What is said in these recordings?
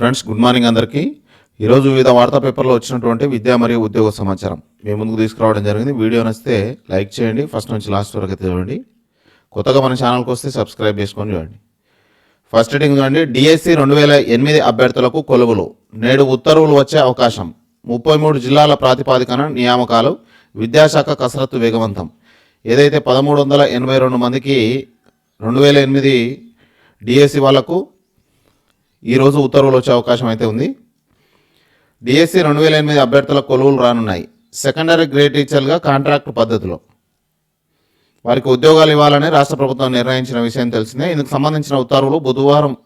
Friends good morning అందరికీ. ఈరోజు వివిధ వార్తా పేపర్లో వచ్చినటువంటి విద్యా మరియు ఉద్యోగ సమాచారం. మీ ముందుకు తీసుకురావడం జరిగింది. వీడియో నచ్చితే లైక్ చేయండి ఫస్ట్ నుంచి లాస్ట్ వరకు చూడండి. కొత్తగా మన ఛానల్కి వస్తే సబ్స్క్రైబ్ చేసుకొని చూడండి. ఫస్ట్ హెడింగ్ చూడండి. డిఎస్సి రెండు వేల ఎనిమిది అభ్యర్థులకు కొలువులు. నేడు ఉత్తర్వులు వచ్చే అవకాశం. ముప్పై మూడు జిల్లాల ప్రాతిపాదికన నియామకాలు. విద్యాశాఖ కసరత్తు వేగవంతం. ఏదైతే పదమూడు వందల ఎనభై రెండు మందికి రెండు వేల ఎనిమిది డిఎస్సి వాళ్ళకు ఈరోజు ఉత్తర్వులు వచ్చే అవకాశం అయితే ఉంది. డిఎస్సి రెండు వేల ఎనిమిది అభ్యర్థుల కొలువులు రానున్నాయి. సెకండరీ గ్రేడ్ టీచర్లుగా కాంట్రాక్ట్ పద్ధతిలో. వారికి ఉద్యోగాలు ఇవ్వాలని రాష్ట్ర ప్రభుత్వం నిర్ణయించిన విషయం తెలిసిందే. ఇందుకు సంబంధించిన ఉత్తర్వులు బుధవారం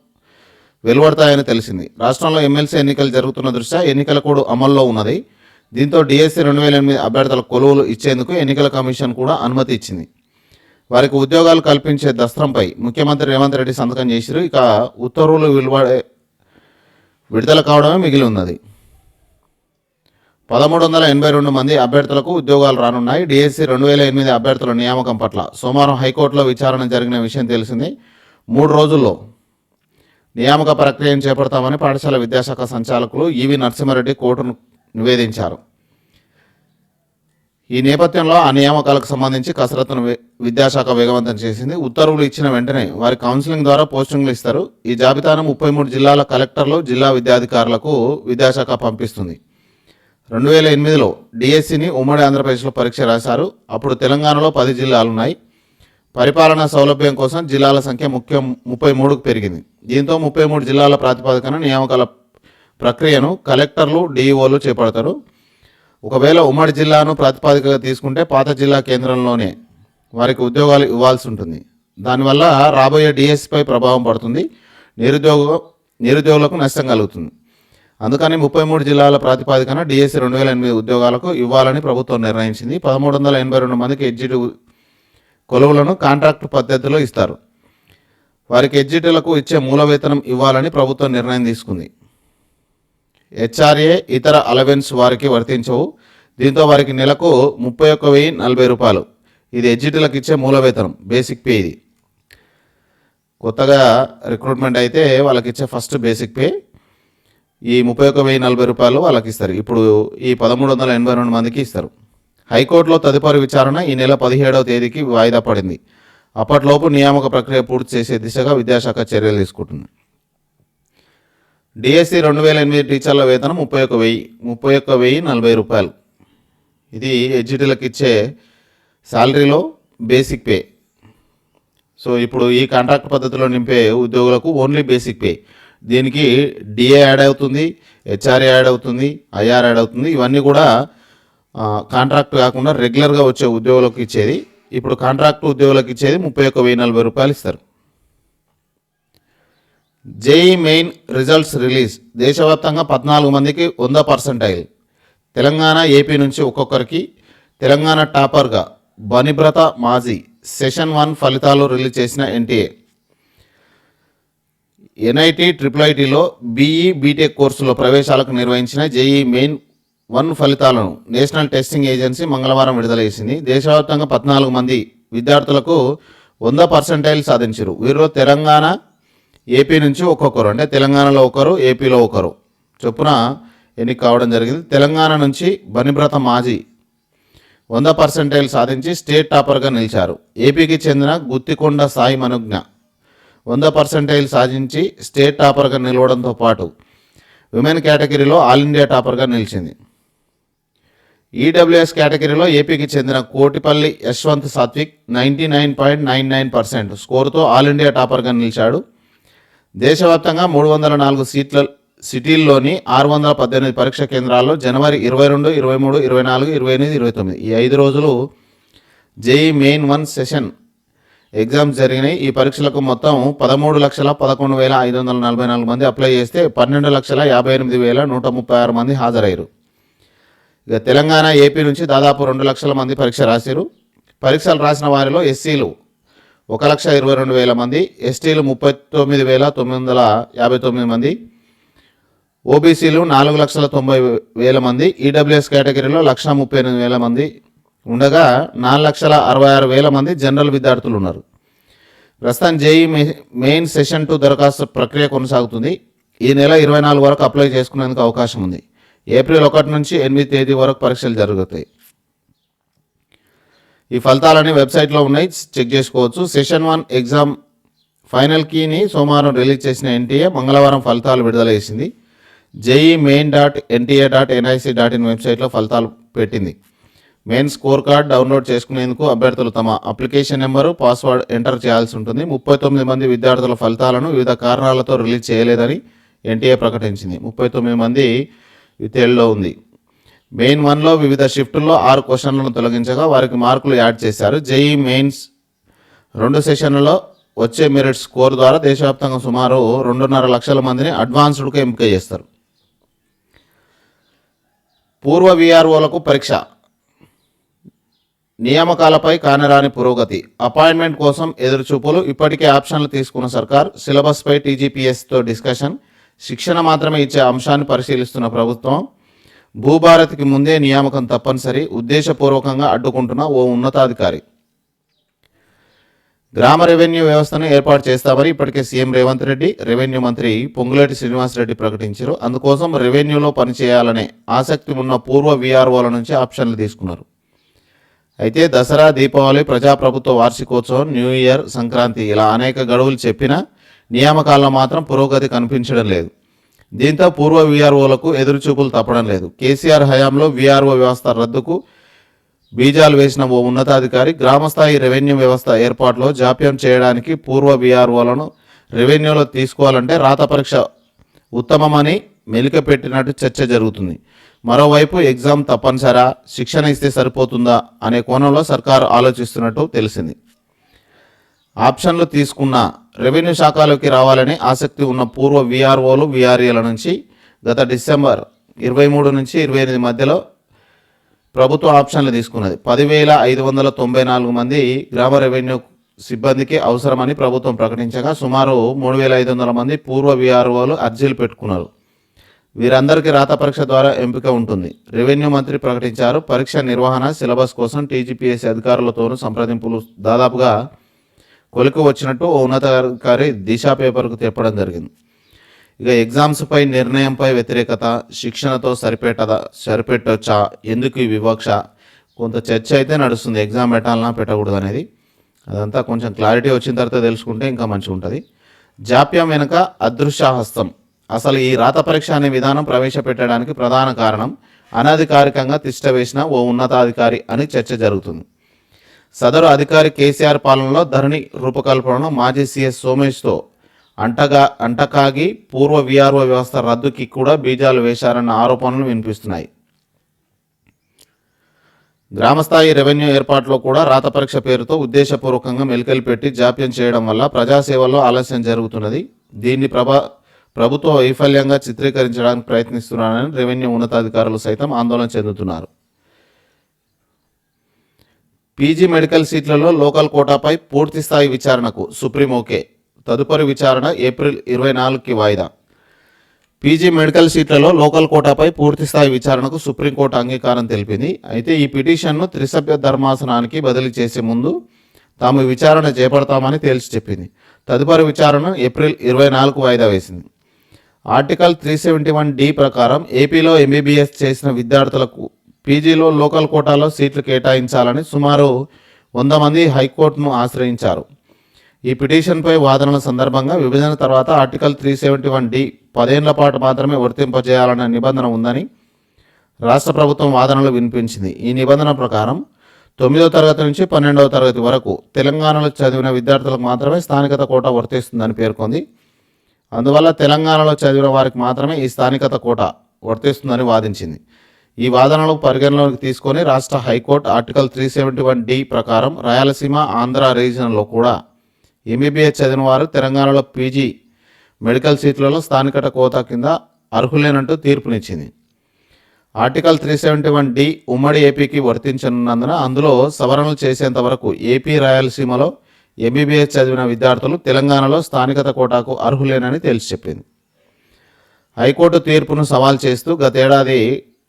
వెలువడతాయని తెలిసింది. రాష్ట్రంలో ఎమ్మెల్సీ ఎన్నికలు జరుగుతున్న దృష్ట్యా ఎన్నికల కోడ్ అమల్లో ఉన్నది. దీంతో డిఎస్సి రెండు వేల ఎనిమిది అభ్యర్థుల కొలువులు ఇచ్చేందుకు ఎన్నికల కమిషన్ కూడా అనుమతి ఇచ్చింది. వారికి ఉద్యోగాలు కల్పించే దస్త్రంపై ముఖ్యమంత్రి రేవంత్ రెడ్డి సంతకం చేసిరు. ఇక ఉత్తర్వులు వెలువడే విడుదల కావడమే మిగిలి ఉన్నది. పదమూడు వందల ఎనభై రెండు మంది అభ్యర్థులకు ఉద్యోగాలు రానున్నాయి. డిఎస్సి రెండు వేల ఎనిమిది అభ్యర్థుల నియామకం పట్ల సోమవారం హైకోర్టులో విచారణ జరిగిన విషయం తెలిసింది. మూడు రోజుల్లో నియామక ప్రక్రియను చేపడతామని పాఠశాల విద్యాశాఖ సంచాలకులు ఈవి నరసింహారెడ్డి కోర్టును నివేదించారు. ఈ నేపథ్యంలో ఆ నియామకాలకు సంబంధించి కసరత్తును విద్యాశాఖ వేగవంతం చేసింది. ఉత్తర్వులు ఇచ్చిన వెంటనే వారి కౌన్సిలింగ్ ద్వారా పోస్టింగ్లు ఇస్తారు. ఈ జాబితాను ముప్పై మూడు జిల్లాల కలెక్టర్లు జిల్లా విద్యాధికారులకు విద్యాశాఖ పంపిస్తుంది. రెండు వేల ఎనిమిదిలో డిఎస్సిని ఉమ్మడి ఆంధ్రప్రదేశ్లో పరీక్ష రాశారు. అప్పుడు తెలంగాణలో పది జిల్లాలు ఉన్నాయి పరిపాలనా సౌలభ్యం కోసం జిల్లాల సంఖ్య ముఖ్యం ముప్పై మూడుకు పెరిగింది. దీంతో ముప్పై మూడు జిల్లాల ప్రాతిపదికన నియామకాల ప్రక్రియను కలెక్టర్లు డిఈఓలు చేపడతారు. ఒకవేళ ఉమ్మడి జిల్లాను ప్రాతిపదికగా తీసుకుంటే పాత జిల్లా కేంద్రంలోనే వారికి ఉద్యోగాలు ఇవ్వాల్సి ఉంటుంది. దానివల్ల రాబోయే డిఎస్పై ప్రభావం పడుతుంది. నిరుద్యోగ నిరుద్యోగులకు నష్టం కలుగుతుంది. అందుకని ముప్పై మూడు జిల్లాల ప్రాతిపదికన డిఎస్సి రెండు వేల ఎనిమిది ఉద్యోగాలకు ఇవ్వాలని ప్రభుత్వం నిర్ణయించింది. పదమూడు వందల ఎనభై రెండు మందికి ఎగ్జిట్ కొలువులను కాంట్రాక్ట్ పద్ధతిలో ఇస్తారు. వారికి ఎగ్జిట్లకు ఇచ్చే మూల వేతనం ఇవ్వాలని ప్రభుత్వం నిర్ణయం తీసుకుంది. హెచ్ఆర్ఏ ఇతర అలవెన్స్ వారికి వర్తించవు. దీంతో వారికి నెలకు ముప్పై ఒక్క వెయ్యి నలభై రూపాయలు. ఇది ఎగ్జిట్లకు ఇచ్చే మూల వేతనం బేసిక్ పే ఇది. కొత్తగా రిక్రూట్మెంట్ అయితే వాళ్ళకి ఇచ్చే ఫస్ట్ బేసిక్ పే ఈ ముప్పై ఒక్క వెయ్యి నలభై రూపాయలు వాళ్ళకి ఇస్తారు. ఇప్పుడు ఈ పదమూడు వందల ఎనభై రెండు మందికి ఇస్తారు. హైకోర్టులో తదుపరి విచారణ ఈ నెల పదిహేడవ తేదీకి వాయిదా పడింది. అప్పట్లోపు నియామక ప్రక్రియ పూర్తి చేసే దిశగా విద్యాశాఖ చర్యలు తీసుకుంటుంది. డిఎస్సి రెండు వేల ఎనిమిది టీచర్ల వేతనం ముప్పై ఒక్క వెయ్యి ముప్పై ఒక్క వెయ్యి నలభై రూపాయలు. ఇది హెచ్జిటీలకు ఇచ్చే శాలరీలో బేసిక్ పే. సో ఇప్పుడు ఈ కాంట్రాక్ట్ పద్ధతిలో నింపే ఉద్యోగులకు ఓన్లీ బేసిక్ పే. దీనికి డిఏ యాడ్ అవుతుంది హెచ్ఆర్ఏ యాడ్ అవుతుంది ఐఆర్ యాడ్ అవుతుంది. ఇవన్నీ కూడా కాంట్రాక్ట్ కాకుండా రెగ్యులర్గా వచ్చే ఉద్యోగులకు ఇచ్చేది. ఇప్పుడు కాంట్రాక్ట్ ఉద్యోగులకు ఇచ్చేది ముప్పై ఒక్క వెయ్యి నలభై రూపాయలు ఇస్తారు. JEE main results release. దేశవ్యాప్తంగా పద్నాలుగు మందికి వంద పర్సెంటైల్. తెలంగాణ ఏపీ నుంచి ఒక్కొక్కరికి తెలంగాణ టాపర్గా బనిబ్రత మాజీ సెషన్ వన్ ఫలితాలు రిలీజ్ చేసిన ఎన్టీఏ. ఎన్ఐటి ట్రిపుల్ ఐటీలో బీఈ బీటెక్ కోర్సులో ప్రవేశాలకు నిర్వహించిన జేఈ మెయిన్ వన్ ఫలితాలను నేషనల్ టెస్టింగ్ ఏజెన్సీ మంగళవారం విడుదల చేసింది. దేశవ్యాప్తంగా పద్నాలుగు మంది విద్యార్థులకు వంద పర్సెంటైల్ సాధించారు. వీరిలో తెలంగాణ ఏపీ నుంచి ఒక్కొక్కరు అంటే తెలంగాణలో ఒకరు ఏపీలో ఒకరు. చొప్పున ఎన్నిక కావడం జరిగింది. తెలంగాణ నుంచి బనిబ్రత మాజీ వంద పర్సెంటైల్ సాధించి స్టేట్ టాపర్గా నిలిచారు. ఏపీకి చెందిన గుత్తికొండ సాయి మనుజ్ఞ వంద పర్సెంటైల్ సాధించి స్టేట్ టాపర్గా నిలవడంతో పాటు విమెన్ కేటగిరీలో ఆల్ ఇండియా టాపర్గా నిలిచింది. ఈడబ్ల్యూఎస్ కేటగిరీలో ఏపీకి చెందిన Kotipalli Yashwanth Satvik ninety nine point nine nine percent స్కోరుతో all India టాపర్గా నిలిచాడు. దేశవ్యాప్తంగా మూడు వందల నాలుగు సీట్ల సిటీల్లోని ఆరు వందల పద్దెనిమిది పరీక్ష కేంద్రాల్లో జనవరి ఇరవై రెండు ఇరవై మూడు ఇరవై నాలుగు ఇరవై ఎనిమిది ఇరవై తొమ్మిది ఈ ఐదు రోజులు JEE main one session exams జరిగినాయి. ఈ పరీక్షలకు మొత్తం పదమూడు లక్షల పదకొండు వేల ఐదు వందల నలభై నాలుగు మంది అప్లై చేస్తే పన్నెండు లక్షల యాభై ఎనిమిది వేల నూట ముప్పై ఆరు మంది హాజరయ్యారు. ఇక తెలంగాణ ఏపీ నుంచి దాదాపు రెండు లక్షల మంది పరీక్ష రాశారు పరీక్షలు రాసిన వారిలో ఎస్సీలు ఒక లక్ష ఇరవై రెండు వేల మంది ఎస్టీలు ముప్పై తొమ్మిది వేల తొమ్మిది వందల యాభై తొమ్మిది మంది ఓబీసీలు నాలుగు లక్షల తొంభై వేల మంది ఈడబ్ల్యూఎస్ కేటగిరీలో లక్ష ముప్పై ఎనిమిది వేల మంది ఉండగా నాలుగు లక్షల అరవై ఆరు వేల మంది జనరల్ విద్యార్థులు ఉన్నారు. ప్రస్తుతం జేఈ మెయిన్ సెషన్ టూ దరఖాస్తు ప్రక్రియ కొనసాగుతుంది. ఈ నెల ఇరవై నాలుగు వరకు అప్లై చేసుకునేందుకు అవకాశం ఉంది. ఏప్రిల్ ఒకటి నుంచి ఎనిమిది తేదీ వరకు పరీక్షలు జరుగుతాయి. ఈ ఫలితాలన్నీ వెబ్సైట్లో ఉన్నాయి. చెక్ చేసుకోవచ్చు. సెషన్ వన్ ఎగ్జామ్ ఫైనల్ కీని సోమవారం రిలీజ్ చేసిన ఎన్టీఏ మంగళవారం ఫలితాలు విడుదల చేసింది. JEE main dot NTA dot NIC dot in వెబ్సైట్లో ఫలితాలు పెట్టింది. మెయిన్ స్కోర్ కార్డ్ డౌన్లోడ్ చేసుకునేందుకు అభ్యర్థులు తమ అప్లికేషన్ నెంబరు పాస్వర్డ్ ఎంటర్ చేయాల్సి ఉంటుంది. ముప్పై తొమ్మిది మంది విద్యార్థుల ఫలితాలను వివిధ కారణాలతో రిలీజ్ చేయలేదని ఎన్టీఏ ప్రకటించింది. ముప్పై తొమ్మిది మంది తేలిలో ఉంది. మెయిన్ వన్లో వివిధ షిఫ్టుల్లో ఆరు క్వశ్చన్లను తొలగించగా వారికి మార్కులు యాడ్ చేశారు. జేఈ మెయిన్స్ రెండు సెషన్లలో వచ్చే మెరిట్ స్కోర్ ద్వారా దేశవ్యాప్తంగా సుమారు రెండున్నర లక్షల మందిని అడ్వాన్స్డ్గా ఎంపిక చేస్తారు. పూర్వ విఆర్ఓలకు పరీక్ష. నియామకాలపై కానరాని పురోగతి. అపాయింట్మెంట్ కోసం ఎదురుచూపులు. ఇప్పటికే ఆప్షన్లు తీసుకున్న సర్కార్ సిలబస్పై టీజీపీఎస్తో డిస్కషన్. శిక్షణ మాత్రమే ఇచ్చే అంశాన్ని పరిశీలిస్తున్న ప్రభుత్వం భూభారత్కి ముందే నియామకం తప్పనిసరి ఉద్దేశపూర్వకంగా అడ్డుకుంటున్న ఓ ఉన్నతాధికారి. గ్రామ రెవెన్యూ వ్యవస్థను ఏర్పాటు చేస్తామని ఇప్పటికే సీఎం రేవంత్ రెడ్డి రెవెన్యూ మంత్రి పొంగులేటి శ్రీనివాసరెడ్డి ప్రకటించారు. అందుకోసం రెవెన్యూలో పనిచేయాలనే ఆసక్తి ఉన్న పూర్వ వీఆర్ఓల నుంచి ఆప్షన్లు తీసుకున్నారు. అయితే దసరా దీపావళి ప్రజాప్రభుత్వ వార్షికోత్సవం న్యూ ఇయర్ సంక్రాంతి ఇలా అనేక గడువులు చెప్పినా నియామకాల్లో మాత్రం పురోగతి కనిపించడం లేదు. దీంతో పూర్వ వీఆర్ఓలకు ఎదురుచూపులు తప్పడం లేదు. కేసీఆర్ హయాంలో వీఆర్ఓ వ్యవస్థ రద్దుకు బీజాలు వేసిన ఓ ఉన్నతాధికారి గ్రామస్థాయి రెవెన్యూ వ్యవస్థ ఏర్పాటులో జాప్యం చేయడానికి పూర్వ బీఆర్ఓలను రెవెన్యూలో తీసుకోవాలంటే రాత పరీక్ష ఉత్తమమని మెలిక పెట్టినట్టు చర్చ జరుగుతుంది. మరోవైపు ఎగ్జామ్ తప్పనిసరా శిక్షణ ఇస్తే సరిపోతుందా అనే కోణంలో సర్కారు ఆలోచిస్తున్నట్టు తెలిసింది. ఆప్షన్లు తీసుకున్న రెవెన్యూ శాఖలోకి రావాలని ఆసక్తి ఉన్న పూర్వ విఆర్ఓలు వీఆర్ఏల నుంచి గత డిసెంబర్ ఇరవై మూడు నుంచి ఇరవై ఎనిమిది మధ్యలో ప్రభుత్వ ఆప్షన్లు తీసుకున్నది. పదివేల ఐదు వందల తొంభై నాలుగు మంది గ్రామ రెవెన్యూ సిబ్బందికి అవసరమని ప్రభుత్వం ప్రకటించగా సుమారు మూడు వేల ఐదు వందల మంది పూర్వ విఆర్ఓలు అర్జీలు పెట్టుకున్నారు. వీరందరికీ రాత పరీక్ష ద్వారా ఎంపిక ఉంటుంది. రెవెన్యూ మంత్రి ప్రకటించారు. పరీక్ష నిర్వహణ సిలబస్ కోసం టీజీపీఎస్సీ అధికారులతోనూ సంప్రదింపులు దాదాపుగా కొలిక వచ్చినట్టు ఓ ఉన్నతాధికారి దిశా పేపర్కు తెప్పడం జరిగింది. ఇక ఎగ్జామ్స్పై నిర్ణయంపై వ్యతిరేకత శిక్షణతో సరిపెట్టదా సరిపెట్టొచ్చా? ఎందుకు ఈ వివక్ష? కొంత చర్చ అయితే నడుస్తుంది. ఎగ్జామ్ పెట్టాలన్నా పెట్టకూడదు అనేది అదంతా కొంచెం క్లారిటీ వచ్చిన తర్వాత తెలుసుకుంటే ఇంకా మంచిగా ఉంటుంది జాప్యం వెనుక అదృశ్యహస్తం. అసలు ఈ రాత పరీక్ష అనే విధానం ప్రవేశపెట్టడానికి ప్రధాన కారణం అనధికారికంగా తిష్ట వేసిన ఓ ఉన్నతాధికారి అని చర్చ జరుగుతుంది. సదరు అధికారి కేసీఆర్ పాలనలో ధరణి రూపకల్పనను మాజీ సీఎస్ సోమేష్తో అంటగా అంటకాగి పూర్వ విఆర్ఓ వ్యవస్థ రద్దుకి కూడా బీజాలు వేశారన్న ఆరోపణలు వినిపిస్తున్నాయి. గ్రామస్థాయి రెవెన్యూ ఏర్పాటులో కూడా రాత పరీక్ష పేరుతో ఉద్దేశపూర్వకంగా మెలికలు పెట్టి జాప్యం చేయడం వల్ల ప్రజాసేవలో ఆలస్యం జరుగుతున్నది. దీన్ని ప్రభా ప్రభుత్వ వైఫల్యంగా చిత్రీకరించడానికి ప్రయత్నిస్తున్నారని రెవెన్యూ ఉన్నతాధికారులు సైతం ఆందోళన చెందుతున్నారు. పీజీ మెడికల్ సీట్లలో లోకల్ కోటాపై పూర్తి స్థాయి విచారణకు సుప్రీం ఓకే తదుపరి విచారణ ఏప్రిల్ ఇరవై నాలుగుకి వాయిదా. పీజీ మెడికల్ సీట్లలో లోకల్ కోటాపై పూర్తి స్థాయి విచారణకు సుప్రీంకోర్టు అంగీకారం తెలిపింది. అయితే ఈ పిటిషన్ను త్రిసభ్య ధర్మాసనానికి బదిలీ చేసే ముందు తాము విచారణ చేపడతామని తేల్చి చెప్పింది. తదుపరి విచారణ ఏప్రిల్ ఇరవై నాలుగు వాయిదా వేసింది. Article three seventy one D ప్రకారం ఏపీలో ఎంబీబీఎస్ చేసిన విద్యార్థులకు పీజీలో లోకల్ కోటాలో సీట్లు కేటాయించాలని సుమారు వంద మంది హైకోర్టును ఆశ్రయించారు. ఈ పిటిషన్పై వాదనల సందర్భంగా విభజన తర్వాత article three seventy one D పదేళ్ళ పాటు మాత్రమే వర్తింపజేయాలనే నిబంధన ఉందని రాష్ట్ర ప్రభుత్వం వాదనలు వినిపించింది. ఈ నిబంధన ప్రకారం తొమ్మిదవ తరగతి నుంచి పన్నెండవ తరగతి వరకు తెలంగాణలో చదివిన విద్యార్థులకు మాత్రమే స్థానికత కోట వర్తిస్తుందని పేర్కొంది. అందువల్ల తెలంగాణలో చదివిన వారికి మాత్రమే ఈ స్థానికత కోట వర్తిస్తుందని వాదించింది. ఈ వాదనలు పరిగణలోకి తీసుకొని రాష్ట్ర high court article three seventy one D ప్రకారం రాయలసీమ ఆంధ్ర రీజన్లో కూడా ఎంబీబీఎస్ చదివిన వారు తెలంగాణలో పీజీ మెడికల్ సీట్లలో స్థానికత కోతా కింద అర్హులేనంటూ తీర్పునిచ్చింది. Article three seventy one D ఉమ్మడి ఏపీకి వర్తించనున్నందున అందులో సవరణలు చేసేంత వరకు ఏపీ రాయలసీమలో ఎంబీబీఎస్ చదివిన విద్యార్థులు తెలంగాణలో స్థానికత కోటాకు అర్హులేనని తేల్చి చెప్పింది హైకోర్టు తీర్పును సవాల్ చేస్తూ గతేడాది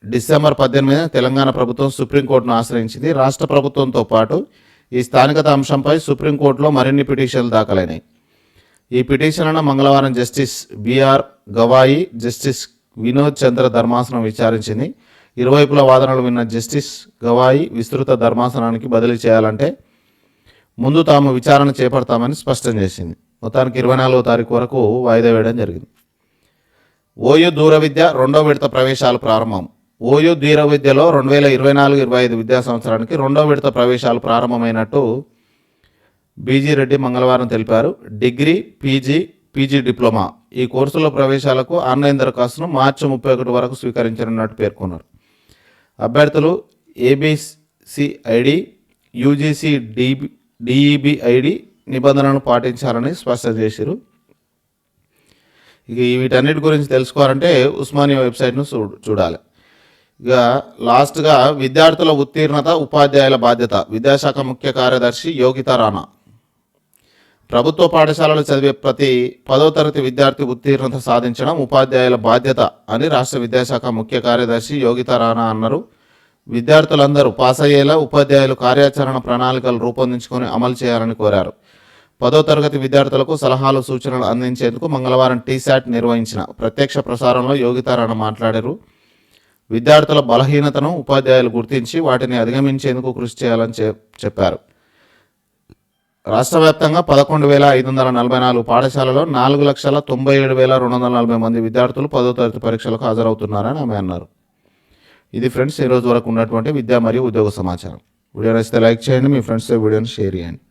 డిసెంబర్ పద్దెనిమిదిన తెలంగాణ ప్రభుత్వం సుప్రీంకోర్టును ఆశ్రయించింది. రాష్ట్ర ప్రభుత్వంతో పాటు ఈ స్థానికత అంశంపై సుప్రీంకోర్టులో మరిన్ని పిటిషన్లు దాఖలైనాయి. ఈ పిటిషన్లను మంగళవారం justice BR Gavai justice Vinod Chandra ధర్మాసనం విచారించింది. ఇరువైపుల వాదనలు విన్న జస్టిస్ గవాయి విస్తృత ధర్మాసనానికి బదిలీ చేయాలంటే ముందు తాము విచారణ చేపడతామని స్పష్టం చేసింది. మొత్తానికి ఇరవై నాలుగో తారీఖు వరకు వాయిదా వేయడం జరిగింది. ఓయూ దూర విద్య రెండో విడత ప్రవేశాలు ప్రారంభం. ఓయూ ద్వీర విద్యలో రెండు వేల ఇరవై నాలుగు ఇరవై ఐదు విద్యా సంవత్సరానికి రెండో విడత ప్రవేశాలు ప్రారంభమైనట్టు బీజీ రెడ్డి మంగళవారం తెలిపారు. డిగ్రీ పీజీ పీజీ డిప్లొమా ఈ కోర్సుల ప్రవేశాలకు ఆన్లైన్ దరఖాస్తును మార్చి ముప్పై ఒకటి వరకు స్వీకరించనున్నట్టు పేర్కొన్నారు. అభ్యర్థులు ABC ID UGC DB DEB ID నిబంధనలను పాటించాలని స్పష్టం చేశారు ఇక వీటన్నిటి గురించి తెలుసుకోవాలంటే ఉస్మానియా వెబ్సైట్ను చూ చూడాలి. ఇక లాస్ట్గా విద్యార్థుల ఉత్తీర్ణత ఉపాధ్యాయుల బాధ్యత. విద్యాశాఖ ముఖ్య కార్యదర్శి యోగిత రాణా. ప్రభుత్వ పాఠశాలలో చదివే ప్రతి పదో తరగతి విద్యార్థి ఉత్తీర్ణత సాధించడం ఉపాధ్యాయుల బాధ్యత అని రాష్ట్ర విద్యాశాఖ ముఖ్య కార్యదర్శి యోగిత రాణా అన్నారు. విద్యార్థులందరూ పాస్ అయ్యేలా ఉపాధ్యాయులు కార్యాచరణ ప్రణాళికలు రూపొందించుకొని అమలు చేయాలని కోరారు. పదో తరగతి విద్యార్థులకు సలహాలు సూచనలు అందించేందుకు మంగళవారం టీశాట్ నిర్వహించిన ప్రత్యక్ష ప్రసారంలో యోగిత రాణా మాట్లాడారు. విద్యార్థుల బలహీనతను ఉపాధ్యాయులు గుర్తించి వాటిని అధిగమించేందుకు కృషి చేయాలని చెప్పారు. రాష్ట్ర వ్యాప్తంగా పదకొండు వేల ఐదు వందల నలభై నాలుగు పాఠశాలలో నాలుగు లక్షల తొంభై ఏడు వేల రెండు వందల నలభై మంది విద్యార్థులు పదో తరగతి పరీక్షలకు హాజరవుతున్నారని ఆమె అన్నారు. ఇది ఫ్రెండ్స్ ఈ రోజు వరకు ఉన్నటువంటి విద్యా మరియు ఉద్యోగ సమాచారం. వీడియో నచ్చితే లైక్ చేయండి మీ ఫ్రెండ్స్తో వీడియోని షేర్ చేయండి.